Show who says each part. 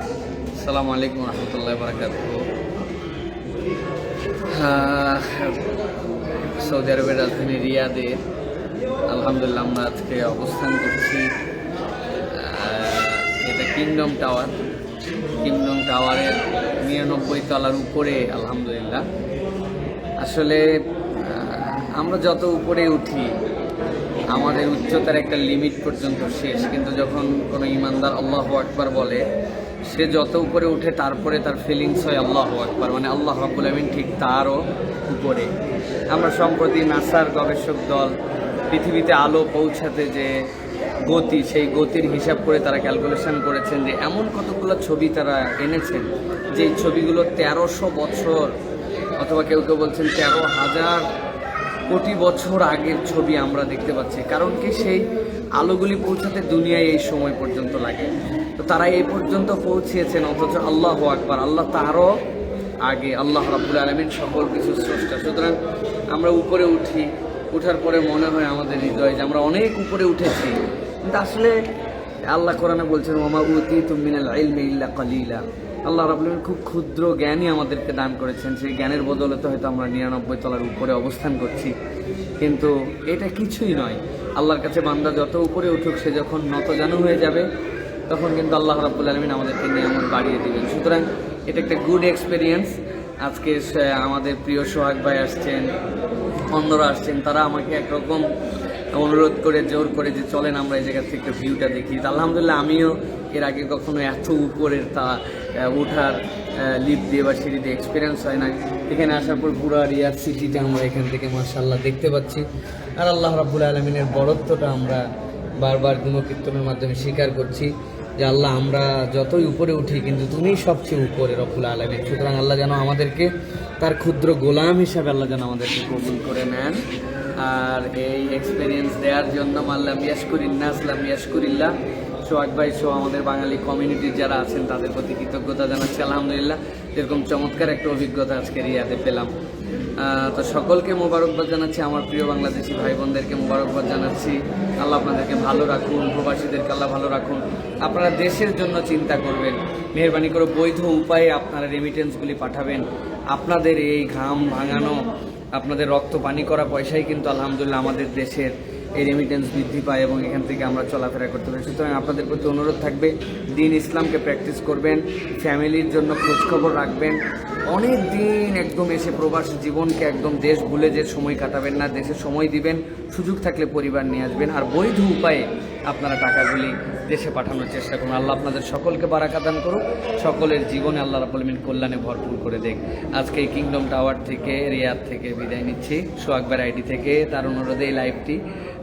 Speaker 1: আসসালামু আলাইকুম রহমতুল্লাহ বারাকাত সৌদি আরবের রাজধানী রিয়াদে আলহামদুলিল্লাহ আমরা আজকে অবস্থান করছি এটা কিংডম টাওয়ার কিংডম টাওয়ারের নিরানব্বই তলার উপরে, আলহামদুলিল্লাহ। আসলে আমরা যত উপরে উঠি, আমাদের উচ্চতার একটা লিমিট পর্যন্ত শেষ। কিন্তু যখন কোনো ইমানদার আল্লাহ আকবার বলে সে যত উপরে উঠে তারপরে তার ফিলিংস হয় আল্লাহ আকবার। মানে আল্লাহ রাব্বুল আমিন ঠিক তারও উপরে। আমরা সম্প্রতি নাসার গবেষক দল পৃথিবীতে আলো পৌঁছাতে যে গতি, সেই গতির হিসাব করে তারা ক্যালকুলেশন করেছেন যে এমন কতগুলো ছবি তারা এনেছেন যেই ছবিগুলো তেরোশো বছর অথবা কেউ কেউ বলছেন তেরো হাজার কোটি বছর আগের ছবি আমরা দেখতে পাচ্ছি। কারণ কি সেই আলোগুলি পৌঁছাতে দুনিয়ায় এই সময় পর্যন্ত লাগে। তো তারা এই পর্যন্ত পৌঁছিয়েছেন, অথচ আল্লাহ আকবার, আল্লাহ তারও আগে, আল্লাহ রাবুল আলমিন সকল কিছু স্রষ্টা। সুতরাং আমরা উপরে উঠি, উঠার পরে মনে হয় আমাদের হৃদয় যে আমরা অনেক উপরে উঠেছি। কিন্তু আসলে আল্লাহ কোরআনে বলছেন ওমা উতি তুমিনাল ইলমে ইল্লা কালিলা। আল্লাহ রাবুল খুব ক্ষুদ্র জ্ঞানই আমাদেরকে দান করেছেন। সেই জ্ঞানের বদলে তো হয়তো আমরা নিরানব্বই তলার উপরে অবস্থান করছি। কিন্তু এটা কিছুই নয়। আল্লাহর কাছে বান্দা যত উপরে উঠুক, সে যখন নতজানু হয়ে যাবে, তখন কিন্তু আল্লাহ রাবুল আলমিন আমাদেরকে নিয়ামত বাড়িয়ে দেবেন। সুতরাং এটা একটা গুড এক্সপিরিয়েন্স আজকে আমাদের প্রিয় সোহাগ ভাই আসছেন অন্যরা আসছেন, তারা আমাকে একরকম অনুরোধ করে, জোর করে যে চলেন আমরা এই জায়গা থেকে ভিউটা দেখি। আলহামদুলিল্লাহ আমিও এর আগে কখনো এত উপরের তা ওঠার লিফট দিয়ে বা সিঁড়ি দিয়ে এক্সপিরিয়েন্স হয় না এখানে আসার পর পুরো রিয়ার সিটিটা আমরা এখান থেকে মার্শাল্লাহ দেখতে পাচ্ছি। আর আল্লাহ রাবুল আলমিনের বরত্বটা আমরা বারবার গুণকীর্তনের মাধ্যমে স্বীকার করছি যে আল্লাহ আমরা যতই উপরে উঠি, কিন্তু তুমিই সবচেয়ে উপরে রফুল আলমিন। সুতরাং আল্লাহ যেন আমাদেরকে তার ক্ষুদ্র গোলাম হিসাবে আল্লাহ যেন আমাদেরকে কবুল করে নেন। আর এই এক্সপিরিয়েন্স দেওয়ার জন্য আল্লাহ ইয়াসকুরিন্না আসলাম ইয়াসকুরিল্লাহ সোহাগ ভাই সহ আমাদের বাঙালি কমিউনিটির যারা আছেন, তাদের প্রতি কৃতজ্ঞতা জানাচ্ছি। আলহামদুলিল্লাহ, এরকম চমৎকার একটা অভিজ্ঞতা আজকে রিয়াদে পেলাম। তো সকলকে মোবারকবাদ জানাচ্ছি, আমার প্রিয় বাংলাদেশি ভাই বোনদেরকে মোবারকবাদ জানাচ্ছি। আল্লাহ আপনাদেরকে ভালো রাখুন, প্রবাসীদেরকে আল্লাহ ভালো রাখুন। আপনারা দেশের জন্য চিন্তা করবেন, মেহরবানি করে বৈধ উপায়ে আপনারা রেমিটেন্সগুলি পাঠাবেন। আপনাদের এই ঘাম ভাঙানো আপনাদের রক্ত পানি করা পয়সাই কিন্তু আলহামদুলিল্লাহ আমাদের দেশের এই রেমিটেন্স বৃদ্ধি পায় এবং এখান থেকে আমরা চলাফেরা করতে পারি। সুতরাং আপনাদের প্রতি অনুরোধ থাকবে, দিন ইসলামকে প্র্যাকটিস করবেন ফ্যামিলির জন্য খোঁজখবর রাখবেন। অনেক দিন একদম এসে প্রবাসী জীবনকে একদম দেশ ভুলে যে সময় কাটাবেন না, দেশে সময় দিবেন, সুযোগ থাকলে পরিবার নিয়ে আসবেন। আর বৈধ উপায়ে আপনারা টাকাগুলি দেশে পাঠানোর চেষ্টা করুন। আল্লাহ আপনাদের সকলকে বারাকা দান করুন সকলের জীবনে আল্লাহ রাবুল আলমিন কল্যাণে ভরপুর করে দেখ। আজকে এই কিংডম টাওয়ার থেকে রিয়াদ থেকে বিদায় নিচ্ছি। সোয়াকবার আইডি থেকে, তার অনুরোধে এই লাইভটি